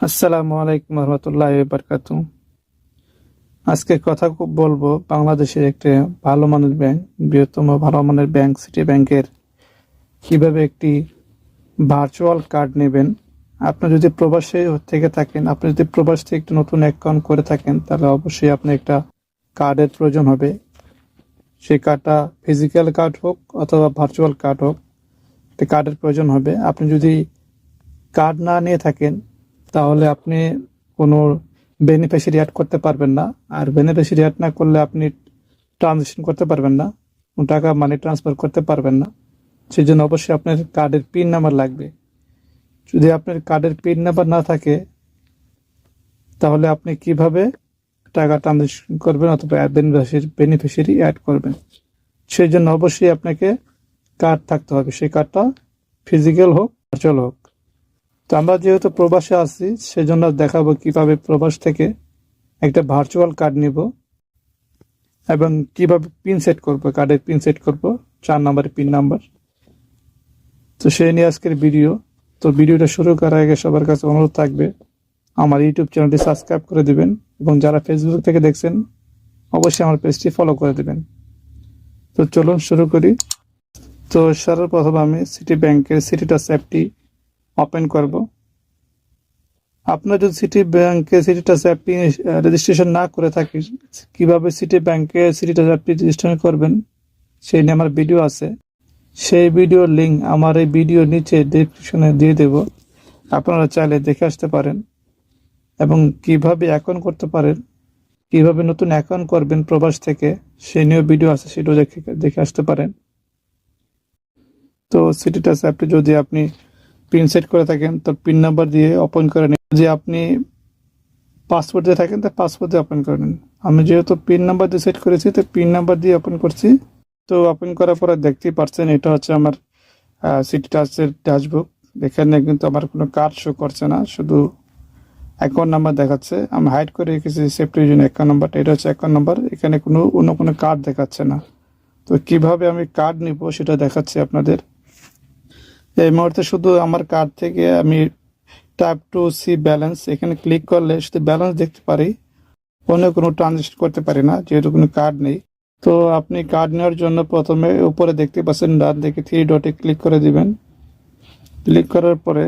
আসসালামু আলাইকুম রহমতুল্লাহ বারকাত। আজকে কথা বলব বাংলাদেশের একটি ভালো মানের ব্যাংক, বৃহত্তম ভালো মানের ব্যাংক সিটি ব্যাংকের কীভাবে একটি ভার্চুয়াল কার্ড নেবেন? আপনি যদি প্রবাসে থেকে থাকেন, আপনি যদি প্রবাস থেকে একটা নতুন অ্যাকাউন্ট করে থাকেন, তাহলে অবশ্যই আপনি একটা কার্ডের প্রয়োজন হবে। সেই কার্ডটা ফিজিক্যাল কার্ড হোক অথবা ভার্চুয়াল কার্ড হোক কার্ডের প্রয়োজন হবে। আপনি যদি কার্ড না নিয়ে থাকেন তাহলে আপনি কোনো বেনিফিশিয়ারি অ্যাড করতে পারবেন না। আর বেনিফিশিয়ারি অ্যাড না করলে আপনি ট্রানজেকশন করতে পারবেন না। টাকা মানি ট্রান্সফার করতে পারবেন না। সেই জন্য অবশ্যই আপনার কার্ডের পিন নাম্বার লাগবে। যদি আপনার কার্ডের পিন নাম্বার না থাকে, তাহলে আপনি কীভাবে টাকা ট্রানজেকশন করবেন অথবা বেনিফিশিয়ারি অ্যাড করবেন? সেই জন্য অবশ্যই আপনাকে কার্ড থাকতে হবে। সেই কার্ডটা ফিজিক্যাল হোক ভার্চুয়াল হোক। তো আমরা যেহেতু প্রবাসে আছি, সেজন্য দেখাবো কীভাবে প্রবাস থেকে একটা ভার্চুয়াল কার্ড নিব এবং কীভাবে পিন সেট করব কার্ডের পিন সেট করব, চার নাম্বারের পিন নাম্বার তো সেই নিয়ে আজকের ভিডিও তো ভিডিওটা শুরু করার আগে সবার কাছে অনুরোধ থাকবে, আমার ইউটিউব চ্যানেলটি সাবস্ক্রাইব করে দিবেন এবং যারা ফেসবুক থেকে দেখছেন, অবশ্যই আমার পেজটি ফলো করে দিবেন। তো চলুন শুরু করি। তো সর্বপ্রথম আমি সিটি ব্যাংকের সিটি টাচ অ্যাপটি ওপেন করব। আপনার যদি সিটি ব্যাংকে সিটি টাচ অ্যাপটি রেজিস্ট্রেশন না করে থাকি, কীভাবে সিটি ব্যাংকে সিটি টাচ অ্যাপটি রেজিস্ট্রেশন করবেন? সেই নিয়ে আমার ভিডিও আছে। সেই ভিডিওর লিঙ্ক আমার এই ভিডিও নিচে ডিসক্রিপশনে দিয়ে দেব। আপনারা চাইলে দেখে আসতে পারেন। এবং কীভাবে অ্যাকাউন্ট করতে পারেন? কীভাবে নতুন অ্যাকাউন্ট করবেন প্রবাস থেকে? সেই নিয়েও ভিডিও আছে, সেটাও দেখে দেখে আসতে পারেন। তো সিটি টাচ অ্যাপটি যদি আপনি পিন সেট করে থাকেন, তো পিন নাম্বার দিয়ে ওপেন করে নিন। যে আপনি পাসপোর্ট দিয়ে থাকেন তা পাসপোর্ট দিয়ে ওপেন করে নিন। আমি যেহেতু পিন নাম্বার দিয়ে সেট করেছি, তো পিন নাম্বার দিয়ে ওপেন করছি। তো ওপেন করার পরে দেখতেই পাচ্ছেন এটা হচ্ছে আমার সিটি টাচের ড্যাশবুক এখানে কিন্তু আমার কোনো কার্ড শো করছে না, শুধু অ্যাকাউন্ট নাম্বার দেখাচ্ছে। আমি হাইড করে রেখেছি সেফটির জন্য অ্যাকাউন্ট নাম্বারটা এটা হচ্ছে অ্যাকাউন্ট নাম্বার এখানে কোনো, অন্য কোনো কার্ড দেখাচ্ছে না। তো কীভাবে আমি কার্ড নিব সেটা দেখাচ্ছি আপনাদের। এই মুহূর্তে শুধু আমার কার্ড থেকে আমি ট্যাপ টু সি ব্যালেন্স এখানে ক্লিক করলে শুধু ব্যালেন্স দেখতে পারি। অন্য কোনো ট্রানজেকশন করতে পারি না, যেহেতু কোনো কার্ড নেই। তো আপনি কার্ড নেওয়ার জন্য প্রথমে উপরে দেখতে পাচ্ছেন, ডান দিকে থ্রি ডটে ক্লিক করে দিবেন। ক্লিক করার পরে,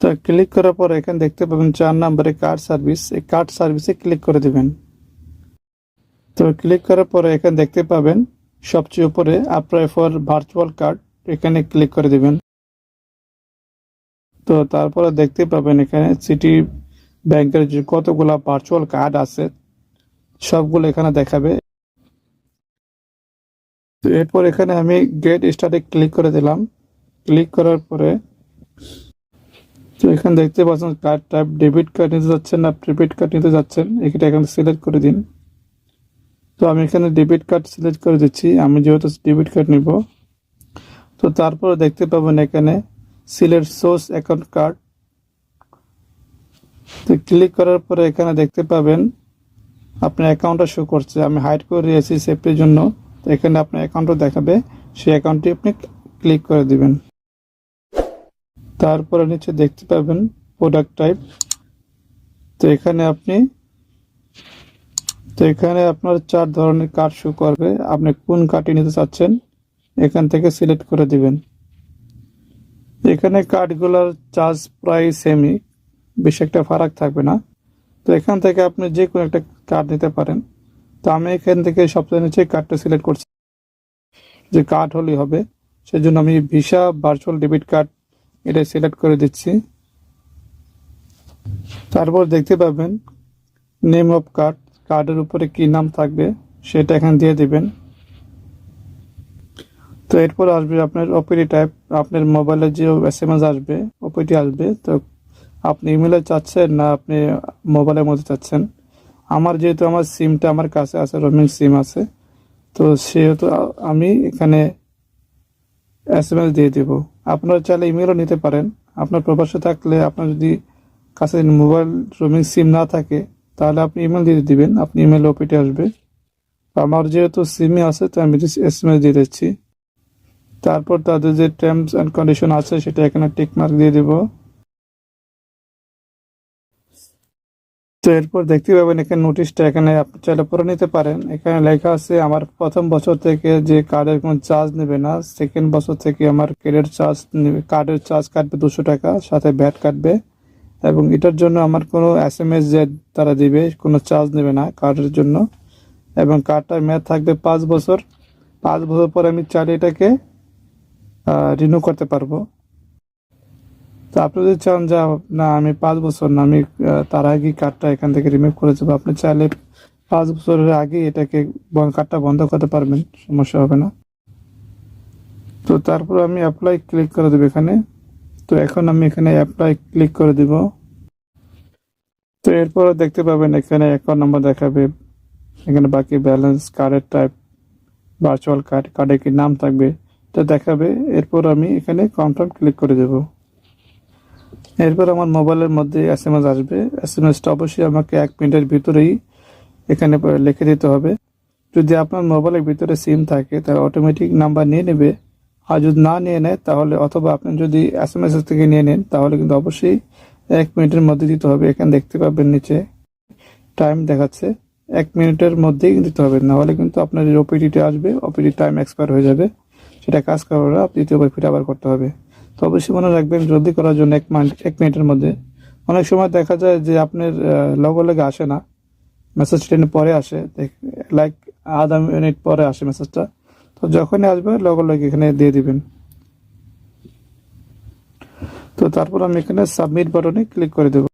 তো ক্লিক করার পরে এখানে দেখতে পাবেন চার নম্বরে কার্ড সার্ভিস এই কার্ড সার্ভিসে ক্লিক করে দিবেন। তো ক্লিক করার পরে এখানে দেখতে পাবেন, সবচেয়ে উপরে অ্যাপ্লাই ফর ভার্চুয়াল কার্ড এখানে ক্লিক করে দিবেন। তো তারপরে দেখতে পাবেন এখানে সিটি ব্যাংকের যে কতগুলা ভার্চুয়াল কার্ড আছে, সবগুলো এখানে দেখাবে। তো এরপর এখানে আমি গেট স্টার্টে ক্লিক করে দিলাম। ক্লিক করার পরে তো এখানে দেখতে পাচ্ছেন কার্ড টাইপ ডেবিট কার্ড নিতে যাচ্ছেন না প্রিপেড কার্ড নিতে যাচ্ছেন এটা এখানে সিলেক্ট করে দিন। তো আমি এখানে ডেবিট কার্ড সিলেক্ট করে দিচ্ছি। আমি যেহেতু ডেবিট কার্ড নিব তো তারপরে দেখতে পাবেন এখানে সিলেট সোর্স অ্যাকাউন্ট কার্ড। তো ক্লিক করার পরে এখানে দেখতে পাবেন আপনার অ্যাকাউন্টটা শো করছে। আমি হাইড করে দিয়েছি সেফটির জন্য। তো এখানে আপনার অ্যাকাউন্টও দেখাবে। সেই অ্যাকাউন্টটি আপনি ক্লিক করে দিবেন। তারপরে নিচে দেখতে পাবেন প্রোডাক্ট টাইপ তো এখানে আপনি, তো এখানে আপনার চার ধরনের কার্ড শো করবে। আপনি কোন কার্ডটি নিতে চাচ্ছেন? এখান থেকে সিলেক্ট করে দিবেন। এখানে কার্ডগুলোর চার্জ প্রায় সেমই বেশি একটা ফারাক থাকবে না। তো এখান থেকে আপনি যে কোনো একটা কার্ড নিতে পারেন। তো আমি এখান থেকে সবচেয়ে নিচে কার্ডটা সিলেক্ট করছি। যে কার্ড হলেই হবে, সেজন্য আমি ভিসা ভার্চুয়াল ডেবিট কার্ড এটা সিলেক্ট করে দিচ্ছি। তারপর দেখতে পাবেন নেম অফ কার্ড কার্ডের উপরে কি নাম থাকবে, সেটা এখানে দিয়ে দিবেন। তো এরপর আসবে আপনার ওপিডি টাইপ আপনার মোবাইলে যে এস এম এস আসবে ওপিডি আসবে, তো আপনি ইমেলে চাচ্ছেন না আপনি মোবাইলের মধ্যে চাচ্ছেন? আমার যেহেতু আমার সিমটা আমার কাছে আছে রোমিং সিম আছে, তো সেহেতু আমি এখানে এস এম এস দিয়ে দেব। আপনারা চাইলে ইমেলও নিতে পারেন। আপনার প্রবাসে থাকলে আপনার যদি কাছে মোবাইল রোমিং সিম না থাকে, তাহলে আপনি ইমেল দিয়ে দিবেন। আপনি ইমেল ওপিটি আসবে। আমার যেহেতু সিমই আছে, তো আমি এস এম এস দিয়ে দিচ্ছি। তারপর তাদের যে টার্মস অ্যান্ড কন্ডিশন আছে, সেটা এখানে টিক মার্ক দিয়ে দেবো। তো এরপর দেখতে পাবেন এখানে নোটিশটা এখানে আপনি চাইলে পড়ে নিতে পারেন। এখানে লেখা আছে, আমার প্রথম বছর থেকে যে কার্ডের কোনো চার্জ নেবে না সেকেন্ড বছর থেকে আমার ক্রেডিট চার্জ নেবে কার্ডের চার্জ কাটবে দুশো টাকা, সাথে ব্যাট কাটবে। এবং এটার জন্য আমার কোনো এস এম এস তারা দিবে, কোনো চার্জ নেবে না কার্ডের জন্য। এবং কার্ডটার মেয়াদ থাকবে পাঁচ বছর। পাঁচ বছর পর আমি চাইলে এটাকে রিনিউ করতে পারব। তো আপনি যদি চান যে, না, আমি পাঁচ বছর না, আমি তার আগে কার্ডটা এখান থেকে রিমুভ করে দেবো, আপনি চাইলে পাঁচ বছরের আগে এটাকে কার্ডটা বন্ধ করতে পারবেন, সমস্যা হবে না। তো তারপর আমি অ্যাপ্লাই ক্লিক করে দেবো এখানে। তো এখন আমি এখানে অ্যাপ্লাই ক্লিক করে দিব। তো এরপর দেখতে পাবেন এখানে অ্যাকাউন্ট নাম্বার দেখাবে। এখানে বাকি ব্যালেন্স কার্ডের টাইপ ভার্চুয়াল কার্ড কার্ডে কি নাম থাকবে। এটা দেখাবে। এরপর আমি এখানে কনফার্ম ক্লিক করে দেবো। এরপর আমার মোবাইলের মধ্যে এস এম এস আসবে। এস এম এসটা অবশ্যই আমাকে এক মিনিটের ভিতরেই এখানে লিখে দিতে হবে। যদি আপনার মোবাইলের ভিতরে সিম থাকে, তাহলে অটোমেটিক নাম্বার নিয়ে নেবে। আর যদি না নিয়ে নেয়, তাহলে অথবা আপনি যদি এস এম এস থেকে নিয়ে নেন, তাহলে কিন্তু অবশ্যই এক মিনিটের মধ্যে দিতে হবে। এখানে দেখতে পাবেন নিচে টাইম দেখাচ্ছে। এক মিনিটের মধ্যেই দিতে হবে। নাহলে কিন্তু আপনার ওপিডিটা আসবে। ওপিডি টাইম এক্সপায়ার হয়ে যাবে। সেটা কাজ করার পর দ্বিতীয়বার ফিরে আবার করতে হবে। তো অবশ্যই মনে রাখবেন, জলদি করার জন্য এক মিনিট, এক মিনিটের মধ্যে। অনেক সময় দেখা যায় যে আপনার লগে লগে আসে না। মেসেজ ট্রেনে পরে আসে লাইক আধা মিনিট পরে আসে মেসেজটা তো যখনই আসবে লগে লগে এখানে দিয়ে দিবেন। তো তারপর আমি এখানে সাবমিট বাটনে ক্লিক করে দেব।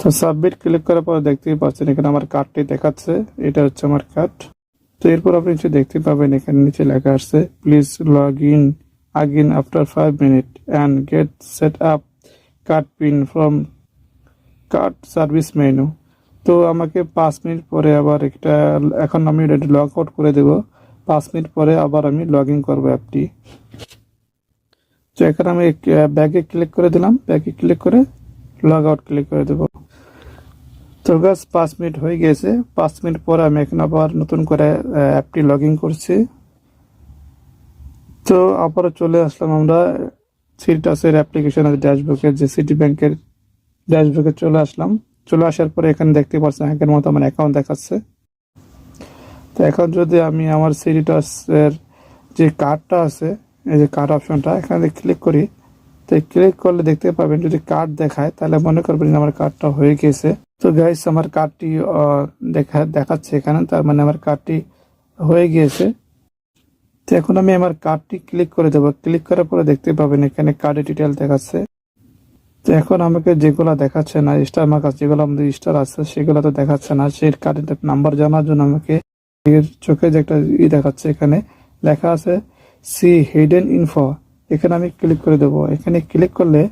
তো সাবমিট ক্লিক করার পর দেখতেই পাচ্ছেন, এখানে আমার কার্ডটি দেখাচ্ছে। এটা হচ্ছে আমার কার্ড তো এরপর আপনি নিচে দেখতে পাবেন, এখানে নিচে লেখা আসছে please log in again after five minute and get set up card PIN from card service menu তো আমাকে পাঁচ মিনিট পরে আবার একটা, এখন আমি লগ আউট করে দেব। পাঁচ মিনিট পরে আবার আমি লগ ইন করব অ্যাপটি তো এখানে আমি ব্যাগে ক্লিক করে দিলাম। ব্যাগে ক্লিক করে লগ আউট ক্লিক করে দেবো। তো গাছ পাঁচ মিনিট হয়ে গেছে। পাঁচ মিনিট পরে আমি এখন আবার নতুন করে অ্যাপটি লগ ইন করছি। তো আবার চলে আসলাম আমরা সিটাসের অ্যাপ্লিকেশন ড্যাশবুকের যে সিটি ব্যাংকের ড্যাশবুকে চলে আসলাম। চলে আসার পরে এখানে দেখতে পাচ্ছেন আগের মতো আমার অ্যাকাউন্ট দেখাচ্ছে। তো এখন যদি আমি আমার সিটিটাসের যে কার্ডটা আছে, এই যে কার্ড অপশনটা এখানে ক্লিক করি তো ক্লিক করলে দেখতে পাবেন যদি কার্ড দেখায়, তাহলে মনে করবেন আমার কার্ডটা হয়ে গেছে। তো গাইস আমার কার্ডটি দেখা, দেখাচ্ছে এখানে, তার মানে আমার কার্ডটি হয়ে গিয়েছে। তো এখন আমি আমার কার্ডটি ক্লিক করে দেবো। ক্লিক করার পরে দেখতে পাবেন এখানে কার্ডের ডিটেল দেখাচ্ছে। তো এখন আমাকে যেগুলো দেখাচ্ছে না স্টার মার্ক আছে যেগুলো আমাদের স্টার আছে, সেগুলো তো দেখাচ্ছে না। সেই কার্ডের নাম্বার জানার জন্য আমাকে চোখে যে একটা ই দেখাচ্ছে এখানে, লেখা আছে সি হিডেন ইনফো এখানে আমি ক্লিক করে দেবো। এখানে ক্লিক করলে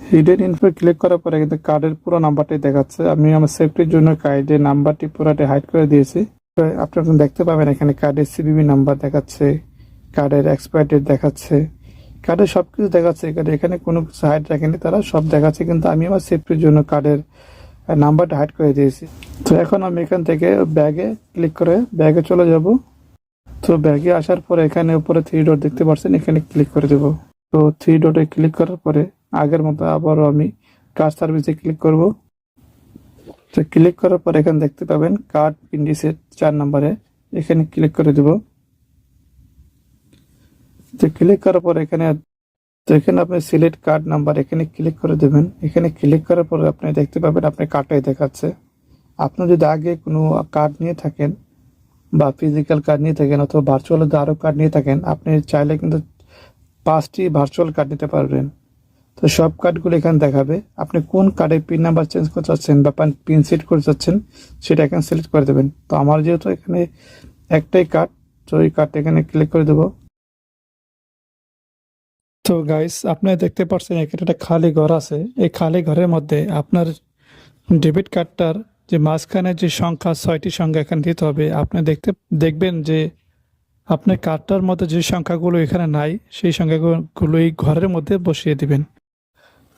হিডেন ইনফো ক্লিক করার পরে কিন্তু কার্ডের পুরো নাম্বারটি দেখাচ্ছে। আমি আমার সেফটির জন্য কার্ডের নাম্বারটি পুরোটি হাইড করে দিয়েছি। তো আপনি দেখতে পাবেন এখানে কার্ডের সিবিবি নাম্বার দেখাচ্ছে কার্ডের এক্সপায়ার ডেট দেখাচ্ছে কার্ডের সব কিছু দেখাচ্ছে। এখানে এখানে কোনো কিছু হাইড রাখেনি, তারা সব দেখাচ্ছে, কিন্তু আমি আমার সেফটির জন্য কার্ডের নাম্বারটা হাইড করে দিয়েছি। তো এখন আমি এখান থেকে ব্যাগে ক্লিক করে ব্যাগে চলে যাব। তো ব্যাগে আসার পরে এখানে উপরে থ্রি ডট দেখতে পাচ্ছেন এখানে ক্লিক করে দেব। তো থ্রি ডটে ক্লিক করার পরে আগের মতো আবারও আমি কার সার্ভিসে ক্লিক করব। তো ক্লিক করার পরে এখানে দেখতে পাবেন কার্ড ইন্ডিসের চার নম্বরে, এখানে ক্লিক করে দেব। তো ক্লিক করার পর এখানে তো এখানে আপনি সিলেক্ট কার্ড নাম্বার এখানে ক্লিক করে দেবেন। এখানে ক্লিক করার পর আপনি দেখতে পাবেন আপনি কার্ডটাই দেখাচ্ছে। আপনি যদি আগে কোনো কার্ড নিয়ে থাকেন বা ফিজিক্যাল কার্ড নিয়ে থাকেন অথবা ভার্চুয়াল আরও কার্ড নিয়ে থাকেন, আপনি চাইলে কিন্তু পাঁচটি ভার্চুয়াল কার্ড নিতে পারবেন। তো সব কার্ডগুলো এখানে দেখাবে। আপনি কোন কার্ডের পিন নাম্বার চেঞ্জ করতে চাচ্ছেন বা পিন সেট করতে চাচ্ছেন, সেটা এখানে সিলেক্ট করে দেবেন। তো আমার যেহেতু এখানে একটাই কার্ড তো এই কার্ডটা এখানে ক্লিক করে দেবো। তো গাইস আপনারা দেখতে পাচ্ছেন এখানে একটা খালি ঘর আছে। এই খালি ঘরের মধ্যে আপনার ডেবিট কার্ডটার যে মাঝখানে যে সংখ্যা ছয়টি সংখ্যা এখানে দিতে হবে, আপনি দেখতে, দেখবেন যে আপনার কার্ডটার মধ্যে যে সংখ্যাগুলো এখানে নাই, সেই সংখ্যাগুলো এই ঘরের মধ্যে বসিয়ে দিবেন।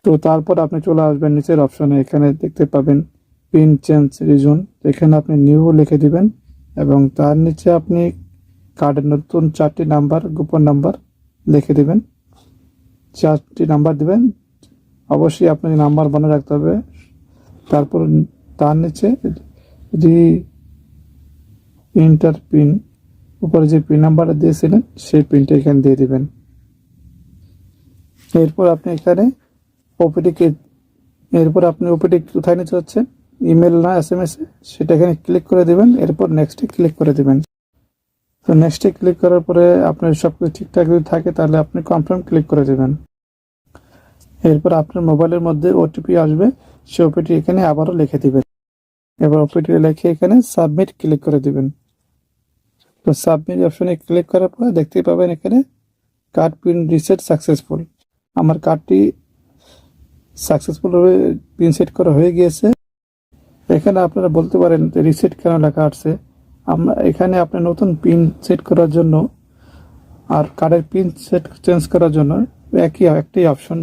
তো তারপর আপনি চলে আসবেন নিচের অপশনে, এখানে দেখতে পাবেন পিন চেঞ্জ রিজন। এখানে আপনি নিউ লিখে দিবেন এবং তার নিচে আপনি কার্ডের নতুন চারটি নাম্বার, গোপন নাম্বার লিখে দিবেন। চারটি নাম্বার দিবেন। অবশ্যই আপনাকে নাম্বার বানিয়ে রাখতে হবে। তারপর তার নিচে রি ইন্টার পিন উপরে যে পিন নাম্বারটা দিয়েছিলেন, সেই পিনটা এখানে দিয়ে দিবেন। এরপর আপনি এখানে ওপিটিকে এরপর আপনি ওপিটি কোথায় নিতে হচ্ছে ইমেল না এস এম এস সেটা এখানে ক্লিক করে দিবেন, এরপর নেক্সটে ক্লিক করে দিবেন। তো নেক্সটে ক্লিক করার পরে আপনার সব কিছু ঠিকঠাক যদি থাকে, তাহলে আপনি কনফার্ম ক্লিক করে দেবেন। এরপর আপনার মোবাইলের মধ্যে ওটিপি আসবে সেই ওপিটি এখানে আবারও লিখে দিবেন। এবার ওপিটি লিখে এখানে সাবমিট ক্লিক করে দিবেন। তো সাবমিট অপশনে ক্লিক করার পরে দেখতে পাবেন এখানে কার্ড পিন রিসেট সাকসেসফুল আমার কার্ডটি সাকসেসফুল ভাবে পিন সেট করা হয়ে গিয়েছে। এখানে আপনারা বলতে পারেন যে রিসেট কেন লেখা আসছে আমরা এখানে আপনার নতুন পিন সেট করার জন্য আর কার্ডের পিন সেট চেঞ্জ করার জন্য একই, একটাই অপশন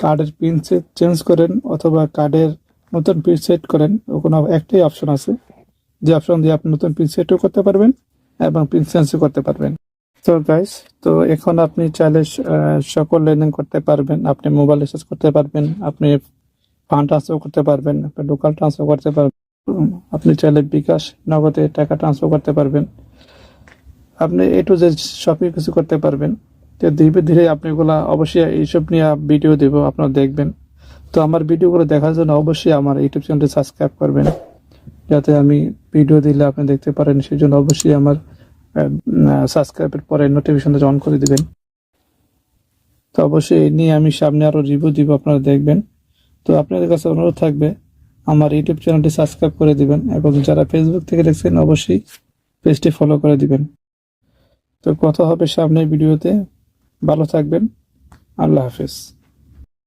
কার্ডের পিন সেট চেঞ্জ করেন অথবা কার্ডের নতুন পিন সেট করেন, ওখানে একটাই অপশন আছে। যে অপশন দিয়ে আপনি নতুন পিন সেটও করতে পারবেন এবং পিন চেঞ্জও করতে পারবেন। তো গাইস তো এখন আপনি চাইলে সকল লেনদেন করতে পারবেন। আপনি মোবাইল রিচার্জ করতে পারবেন, আপনি ফান্ড ট্রান্সফার করতে পারবেন, আপনি লোকাল ট্রান্সফার করতে পারবেন, আপনি চাইলে বিকাশ নগদে টাকা ট্রান্সফার করতে পারবেন। আপনি এ টু জেড সবই কিছু করতে পারবেন। তো ধীরে ধীরে আপনি এগুলা অবশ্যই এইসব নিয়ে ভিডিও দেবো, আপনারা দেখবেন। তো আমার ভিডিওগুলো দেখার জন্য অবশ্যই আমার ইউটিউব চ্যানেলটি সাবস্ক্রাইব করবেন। যাতে আমি ভিডিও দিলে আপনি দেখতে পারেন সেই জন্য অবশ্যই আমার সাবস্ক্রাইবের পরে নোটিফিকেশনটা অন করে দিবেন। তো অবশ্যই এই নিয়ে আমি সামনে আরও রিভিউ দিব, আপনারা দেখবেন। তো আপনাদের কাছে অনুরোধ থাকবে, আমার ইউটিউব চ্যানেলটি সাবস্ক্রাইব করে দিবেন এবং যারা ফেসবুক থেকে দেখছেন, অবশ্যই পেজটি ফলো করে দিবেন। তো কথা হবে সামনের ভিডিওতে ভালো থাকবেন। আল্লাহ হাফেজ।